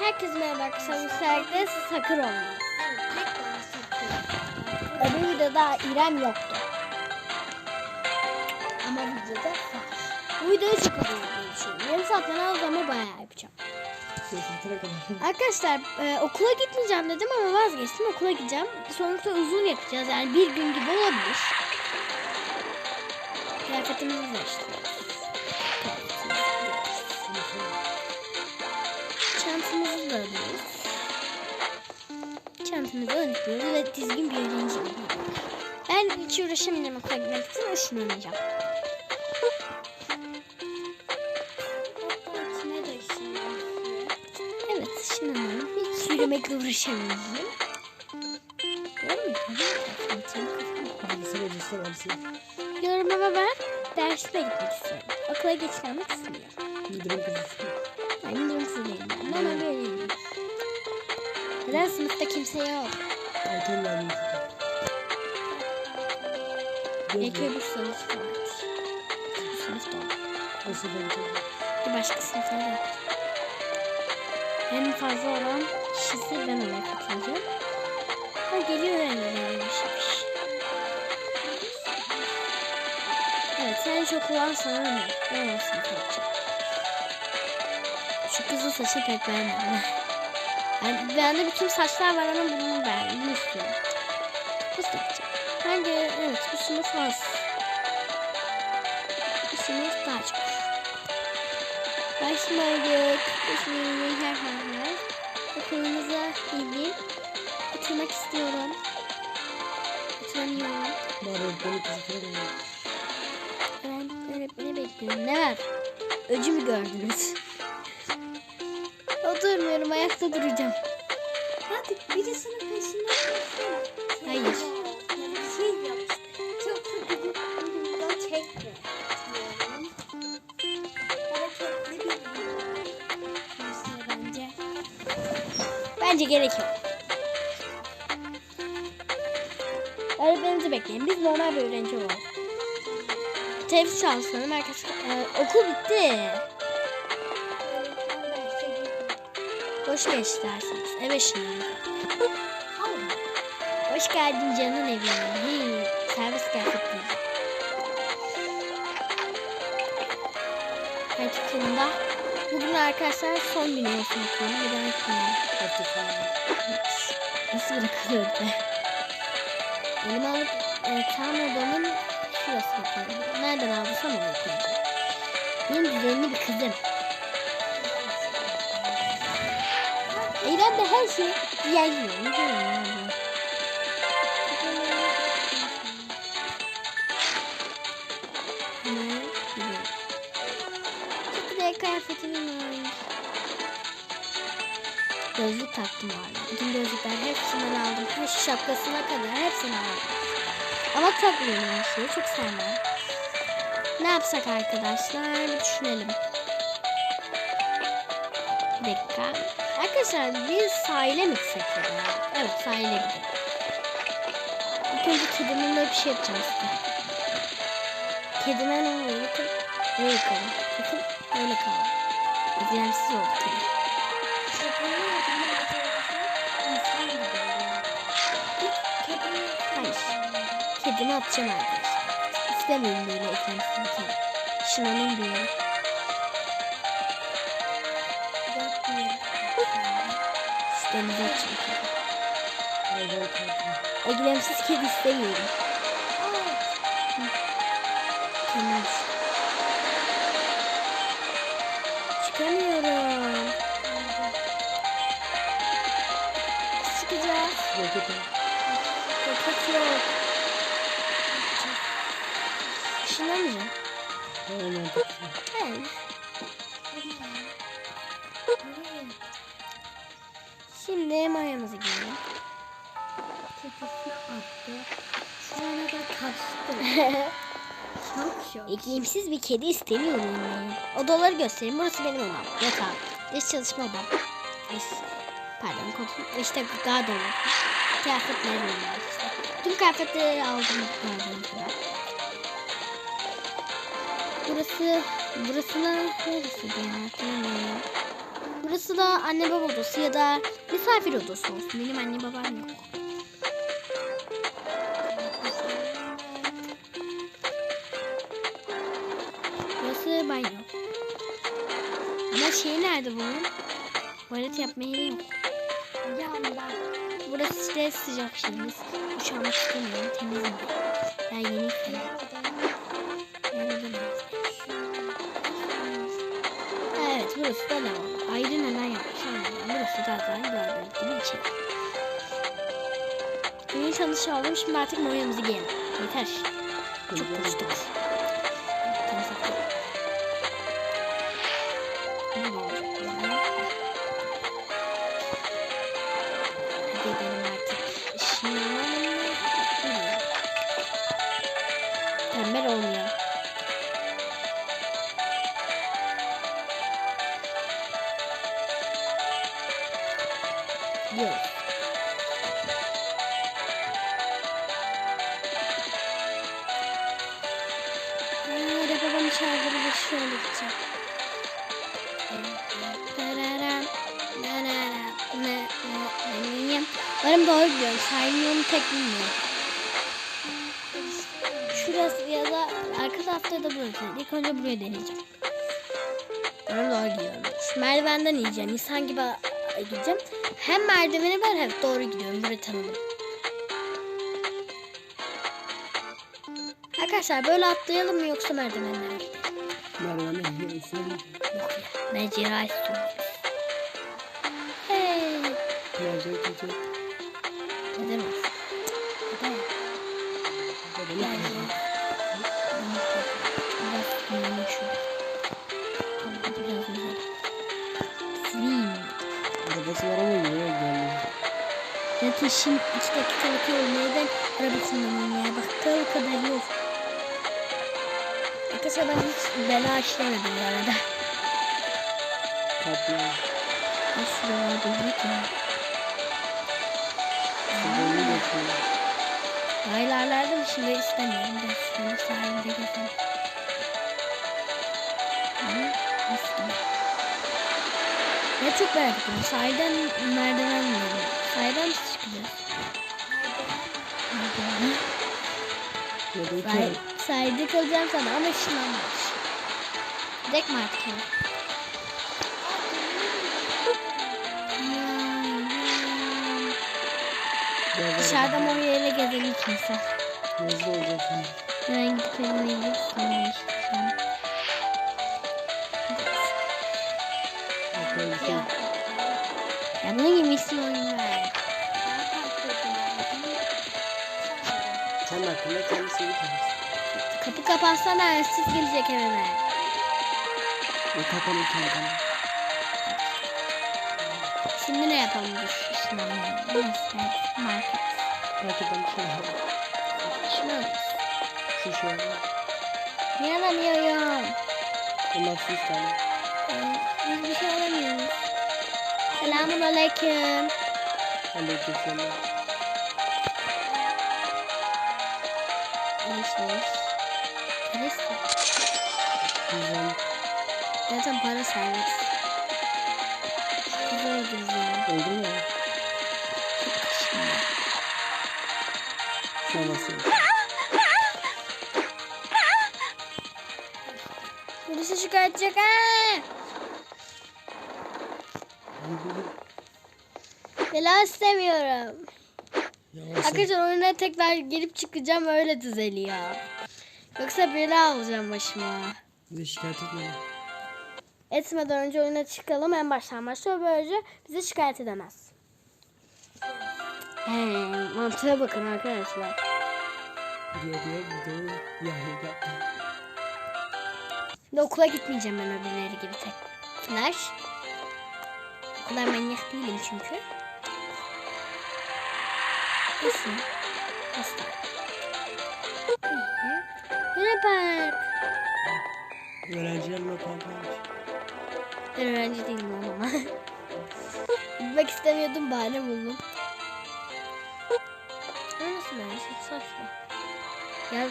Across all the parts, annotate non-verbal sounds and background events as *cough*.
Herkese merhaba arkadaşlar. Bu sergide sakır olmalı. Öbür videoda İrem yoktu. Ama videoda var. Bu videoyu çok uzun diye düşünüyorum. Yarım saatten az ama bayağı yapacağım. Arkadaşlar e, okula gitmeyeceğim dedim ama vazgeçtim. Okula gideceğim. Sonuçta uzun yapacağız. Yani bir gün gibi olabilir. Kıyafetimizi değiştiriyoruz. Çantamızı önlüyoruz ve dizgin bir öğrenci Ben hiç uğraşamayacağım gitmek için ışınlanacağım. Evet ışınlanalım. Hiç yürümekle uğraşamayacağım. Doğru mu? Diyorum ama ben derste gitmek istiyorum. Okula geç kalmak istemiyorum. Ben müdürümsüz değilim. Ben ama. Neden sınıfta kimse yok? Belki öbür sınıf vardır. Bu sınıfta olur. Bir başka sınıflarda yok. En fazla olan kişisi ben oraya katılacağım. Ha geliyor öğrencilermiş. Evet sen çok olan sana ne? Ben o sınıfa yapacağım. Şu kızın saçını pek beğenmedim. Yani bende bütün saçlar var ama bunu beğendim. Bunu istiyorum. Bu yapacağım. Bence evet bu sınıf az. Bu sınıf daha çok. Başladık. İsmini her harfler. Okulumuza ilgi. Bitirmek istiyorum. Bitiremiyorum. Ben öğretmeni bekliyorum. Ne var? Öcü mü gördünüz? Oturmuyorum. Ayakta duracağım. Hadi birisinin peşinden koşsana. Hayır. Şey yap. Çok çekme. Hareketli bir Neyse bence. Bence gerek yok. Öğretmeninizi bekleyin. Biz normal bir öğrenci olalım. Tepsi çalışalım arkadaşlar. Ee, okul bitti. Hoş geçti dersiniz. Eve şimdi. Hoş geldin canın evine. Hey, servis kıyafetleri. Hayatımda bugün arkadaşlar son günü olsun. Bir dahaki günü. Nasıl bırakılıyor be? Elime alıp e, tam odamın şurasına koydum. Nereden aldıysam onu koydum. Benim düzenli bir kızım. Eylem de her şey yayıyor. Ne diyorum yani? Ne? Biliyorum. Çok güzel kıyafetim var. Gözlük taktım hala. Bütün gözlükler hepsinden aldım. Her şapkasına kadar hepsini aldım. Ama takmıyorum her şeyi. Çok sevmem. Ne yapsak arkadaşlar? Bir düşünelim. Bir dakika. Arkadaşlar biz sahile mi gitsek ya? Evet sahile gidelim. İlk önce kedimle bir şey yapacağım size. Kedime ne oluyor? Bakın. Böyle kalın. Bakın. Böyle kalın. İzlemsiz oldu kedi. Hayır. Kedimi atacağım arkadaşlar. İstemiyorum böyle eklemsiz bir kedi. Şınanın bir yere. Denize atacağım kedi. Eklemsiz kedi istemiyorum. Tamam. Çıkamıyorum. Çıkacağız. Roket yok. Işınlamayacağım. Hayır. Şimdi mayamızı giyelim. Sonra da kaçtı. *laughs* Çok şok. İklimsiz bir kedi istemiyorum ben. Odaları göstereyim. Burası benim odam. Yatağım. Dış çalışma odam. Pardon koltuğum. İşte gardırop. Kıyafetlerim var işte. Tüm kıyafetleri aldım gördüğünüz gibi. Burası, burası da neresi ya? Hatırlamıyorum. Burası da anne baba odası ya da misafir odası olsun. Benim anne babam yok. Burası banyo. Ama şey nerede bunun? Tuvalet yapma yeri yok. Yanda. Burası işte sıcak şimdi. Duş almak istemiyorum. Temiz mi? Ben yeni yıkadım. Burası da lavabo. Ayrı neden yapmış. Burası zaten gördüğünüz gibi içeri. Bugün çalış aldım. Şimdi artık moyamızı giyelim. Yeter. Çok konuştuk. Umarım doğru gidiyorum. Sahilin yolunu tek bilmiyorum. Şurası ya da arka tarafta da burası. İlk önce buraya deneyeceğim. Umarım doğru gidiyorum. Şu merdivenden ineceğim. İnsan gibi a- gideceğim. Hem merdiveni var hem doğru gidiyorum. Burayı tanıdım. Arkadaşlar böyle atlayalım mı yoksa merdivenden mi? Merdivenden gelirsin. Yok ya. Macera istiyorum. Hey. Gelecek gidecek. Arabası var ama niye gelmiyor? Zaten şimdi iki dakikalık yol neden arabasından oynaya baktığı kadar yol. Arkadaşlar ben hiç bela işlemedim bu arada. Kapı. Ben şuralarda büyük ya. Geçiyor. Aylarlarda mı şimdi istemiyorum. Ben şöyle sahilde gezelim. Ya çok merak ettim. Sahilden merdiven mi? Sahilden mi çıkacağız? Merdiven. Sahilde kalacağım sana ama ışınlanmamış. Direkt. Biraz Dışarıda mor yerle gezelim kimse. Hızlı olacaksın. Ben gidip evime şey. Ya. Bunun gibi isim oyun ver. Sen hakkında kendisi bir tanesi. Kapı kapatsana siz gelecek evime. O kapanır kendine. Şimdi ne yapalım dur. Işınlanmayalım. Neyse. Market. Marketten bir şey al. Şunu alırız. Şu şey alamıyorum? Bunlar su tane. Biz bir şey alamıyoruz. Selamun aleyküm. Aleyküm selam. Alışveriş. Parası. Güzel. Zaten para serbest. Şu kızı öldüreceğim. Oldu mu an nasıl? Polise şikayet edecek ha. Bela istemiyorum. Arkadaşlar oyuna tekrar girip çıkacağım öyle düzeliyor. Yoksa bela alacağım başıma. Bize şikayet etme. Etmeden önce oyuna çıkalım en baştan başlıyor böylece bizi şikayet edemez. He, mantığa bakın arkadaşlar. Diyor diyor videoyu yayın yaptı. Şimdi okula gitmeyeceğim ben öbürleri gibi tek. Flash. O kadar manyak değilim çünkü. Nasıl? Nasıl? Merhaba. Öğrenciler lokantaymış. Ben öğrenci değilim ama. Gitmek istemiyordum bahane buldum. Ama Nasıl ben çok saçma. Ya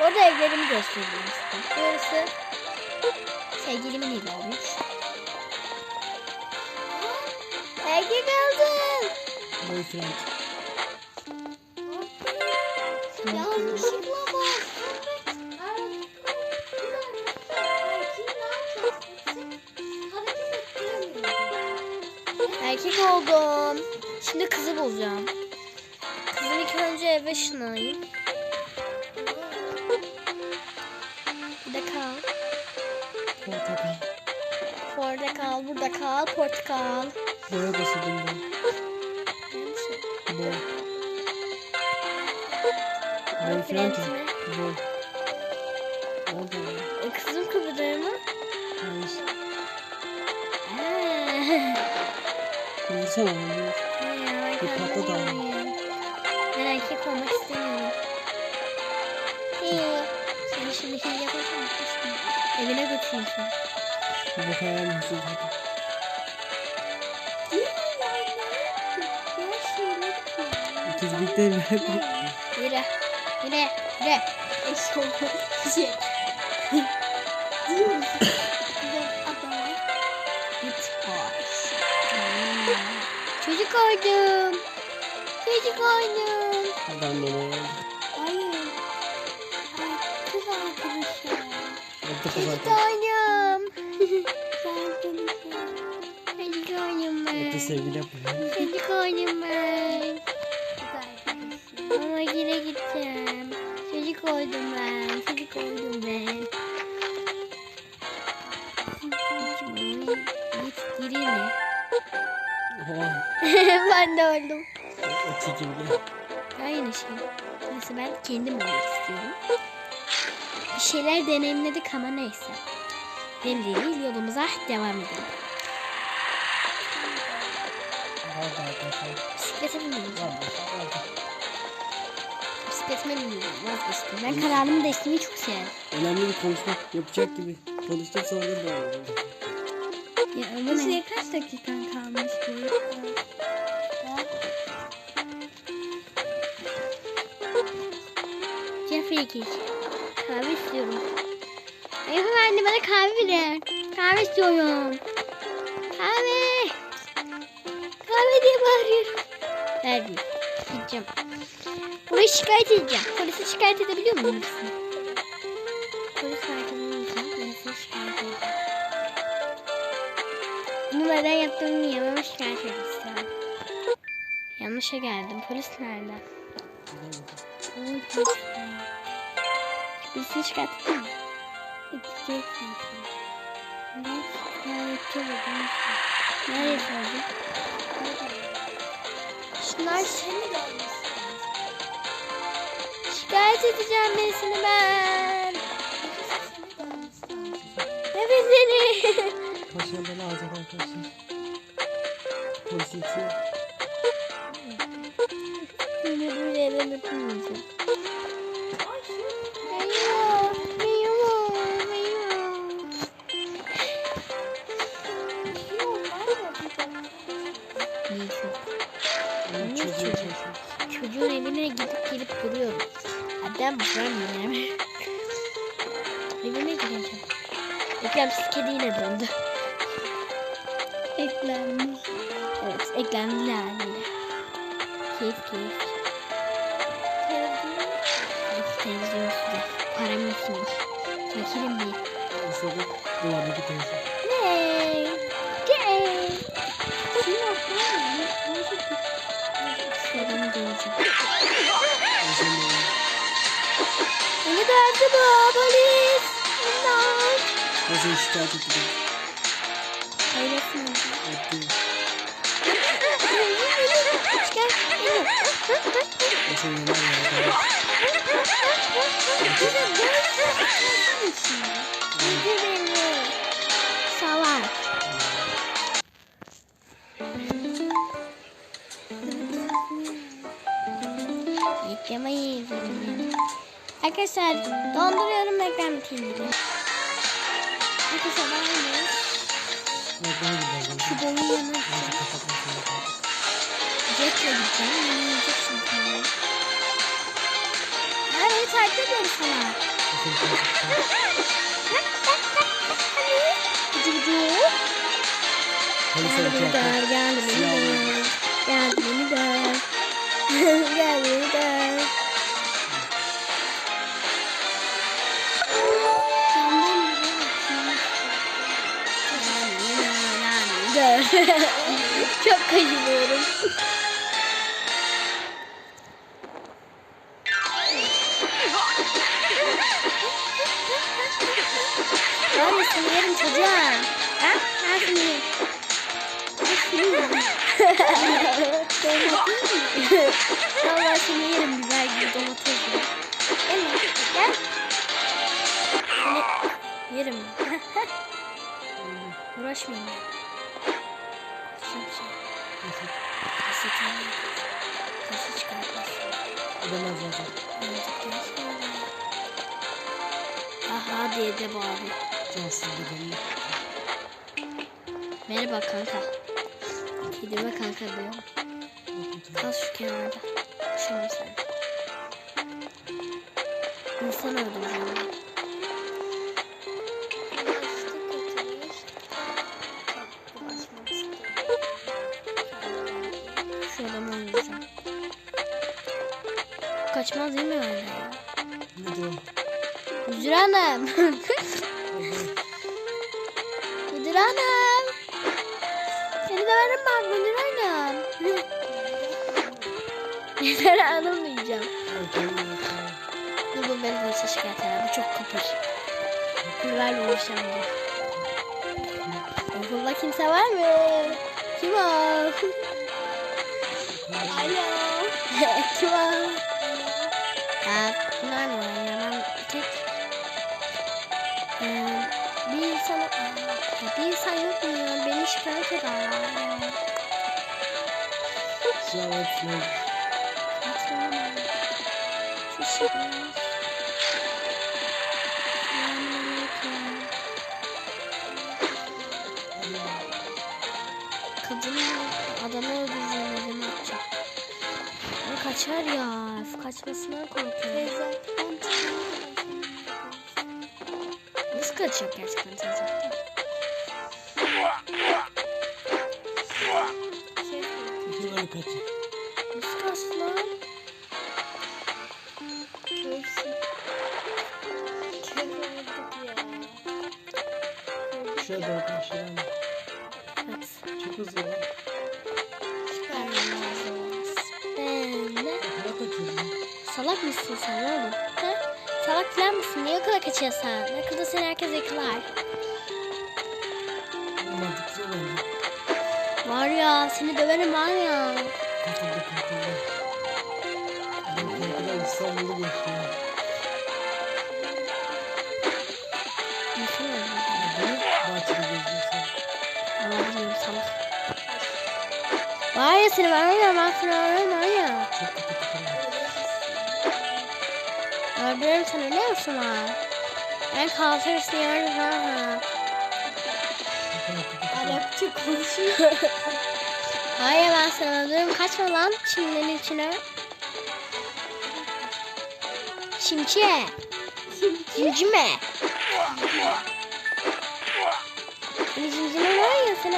orada evlerimi göstereyim size. Burası sevgilimin evi olmuş. Erkek oldum. Boyfriend. Erkek oldum. Şimdi kızı bulacağım. Kızım ilk önce eve ışınlayayım. Burada kal. Portakal. Orada kal, burada kal, portakal. Boya da sürdüm ben. Boy. Boy. Orada mı? E, Kızım kıvırdı Konuşsana onu. Bir patla da olayım. Ben erkek olmak istemiyorum. Ee, seni şimdi hile yaparsam kızım. Evine götüreyim seni. Bir bakayım nasıl hadi. İkiz bitti mi? Yürü. Yürü. Yürü. Eş oldu. Şey. Oldum. Çocuk oldum. Ben beni öyle. Hayır. Ay, Kız arkadaşım. Çocuk beni Çocuk oldum ben. Yaptı sevgili yapıyor. Çocuk oldum ben. Ama yine gideceğim. Çocuk oldum ben. Çocuk oldum ben. *laughs* ben de öldüm. Gibi. Aynı şey. Neyse ben kendim olmak istiyorum. Bir şeyler deneyimledik ama neyse. Değil yolumuza devam edelim. Bisiklete binmeyeceğim. Bisikletime binmeyeceğim. Vazgeçtim. Ben kararımı değiştirmeyi çok severim. Önemli bir konuşma yapacak gibi. Konuştum sonra da. Ya öyle Bu mi? kaç dakikan kalmış bu? Jeffrey kek. Kahve istiyorum. Efendim bana kahve ver. Kahve istiyorum. Kahve. Kahve diye bağırıyorum. Vermiyor. Gideceğim. Burayı şikayet edeceğim. Polise şikayet edebiliyor muyum Neden yaptığımı etmek istiyorum. Yanlışa geldim. Polis nerede? Birisini şikayet ettin mi? Edeceksin. Ne? Şikayetçi oldum. Nereye sordun? Şunlar Seni de almışsın. şikayet edeceğim birisini ben. Seni de almışsın. Evet seni. Şimdi böyle eve götürmeyeceğim. Bu polis. İmdat. Seni şikayet ettim. Öylesin. Ettim. Gel. Arkadaşlar donduruyorum ekran bitince. Arkadaşlar ben gidelim. Şu gideceğim. kapatmasın. Jetle gideceğim. Yiyeceksin tamam. Ha beni takip ediyorum sana. Gıcı gıcı. Gel beni döv, gel beni döv. Gel beni döv. *laughs* gel beni döv. Çok kaşınıyorum. Ben seni yerim çocuğa. Ha? Ben seni yerim. Ben seni yerim. Vallahi seni yerim biber gibi domates gibi. Gel gel. Yerim. Uğraşmayayım ben. Kasetini. Kaset çıkartmasın. Ödemez zaten. Aha diye de bağırıyor. Cansız gidelim. Merhaba kanka. Gideme kanka diyor. Kal şu kenarda. Şunu sen. İnsan öldüreceğim Müdür hanım. Müdür hanım. Seni döverim bak müdür hanım. Müdür hanım diyeceğim. Dur bu beni polise şikayet. Bu çok kapır. Kullarla uğraşamam. Okulda kimse var mı? Kim o? Alo. *laughs* Kim o? Bunlar mı insan yok mu ya? Beni şikayet ederler ya. Hepsine. Hatırlamam. Teşekkürler. Kaçar ya. Kaçmasından korkuyorum. Nasıl kaçacak gerçekten teyze? Böyle kaçın. Nasıl kaçtı lan? Şuraya doğru karşıya. Evet. Çok hızlı ya. Ben de. Okula kaçıyorsun. Salak mısın sen oğlum? Ha? Salak falan mısın? Niye okula kaçıyorsun? Okulda seni herkes yıkılar. Mantıksız bence. Var ya seni döverim var ya. Kurtuldu kurtuldu. Ben korkudan İstanbul'u geçtim. Nasıl öldürdün? Bunu bahçede geziyorsun. Olabilirim salak. Var ya seni var ya ben seni var ya. Çok kötü tutuyor. Öldürürüm biliyor musun ha? Ben kaldırırsın yarın ha ha. Arapça konuşuyor. Hayır ben seni öldürürüm. Kaçma lan çimlerin içine. Çimçe. Cimcime. Cimcime var ya seni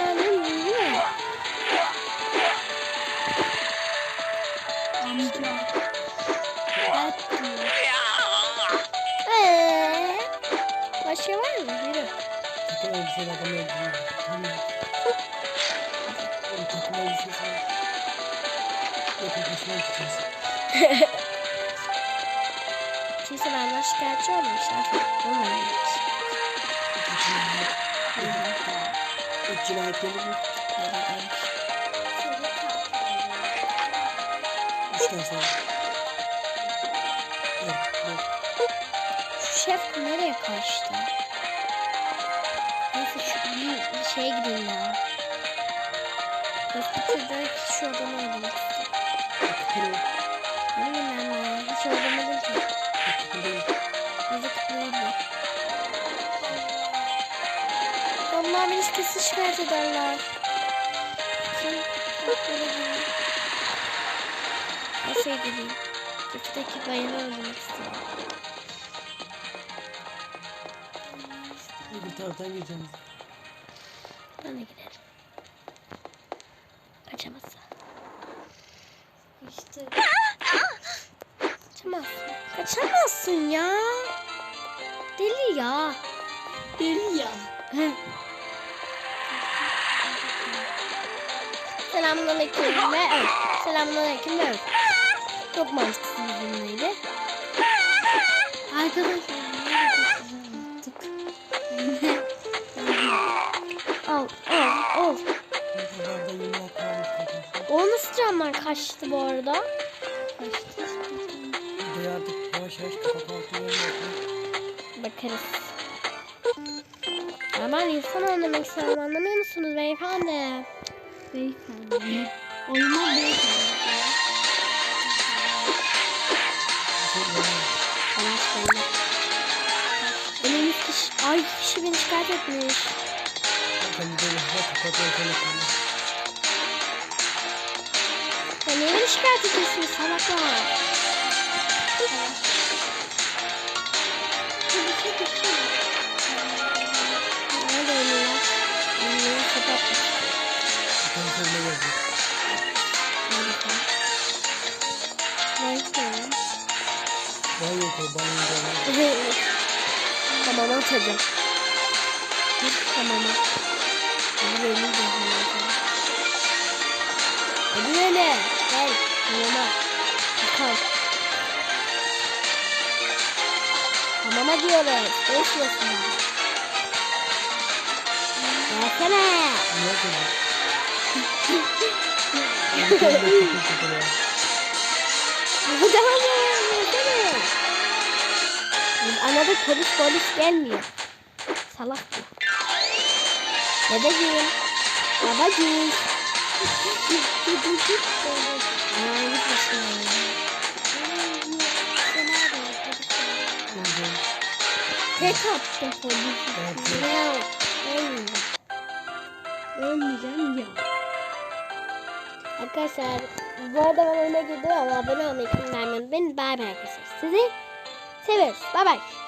Kimse benden şikayetçi olmamış artık. Olmamış. İlk cinayetleri mi? Üç tane sonra. Evet, şef nereye kaçtı? Şeye gideyim ya. Hospital'da şu istiyorum. Kıpırıyor. Ne bileyim ben ya. Hiç öldürmedim ki. Kıpırıyor. Fazla kıtlıydı. Onlar beni kesin şikayet ederler. Kim? Böyle. Nasıl gideyim? Kötüdeki bayanı öldürmek istiyorum. Bir taraftan Buradan da girelim. Kaçamazsa. İşte. Kaçamazsın. Kaçamazsın ya. Deli ya. Deli ya. Selamünaleyküm ve öl. Selamünaleyküm ve öl. Çok mantıksız bir cümleydi. Arkadaşlar. Al al al. O nasıl camdan kaçtı bu arada? Kaçtı. Videoyu artık yavaş yavaş kapatmak Bakarız. Ya ben insan anlamak istiyorum anlamıyor musunuz beyefendi? Beyefendi. Oyuna beyefendi. Ay kişi beni şikayet etmiş. Sen videoyu kapatmak telefonla. Ya niye beni şikayet ediyorsunuz salaklar? Tamam atacağım. Tamam. Hadi öyle de Hadi öyle. Gel. Tamam. Bakalım. Tamam. Değişiyorsun. Gelsene. Ne yapıyorsun? Mükemmel sıkıntı ya. Bu daha ne? Gelsene. Anada polis polis gelmiyor. Salak bu. Babacığım. Ya. Tek attı polis. Evet. Ne o? Ölmeyeceğim. Ya. Arkadaşlar bu arada ben oyuna gidiyorum abone olmayı, vermeyi unutmayın. Bay bay arkadaşlar. Sizi seviyoruz. Bay bay.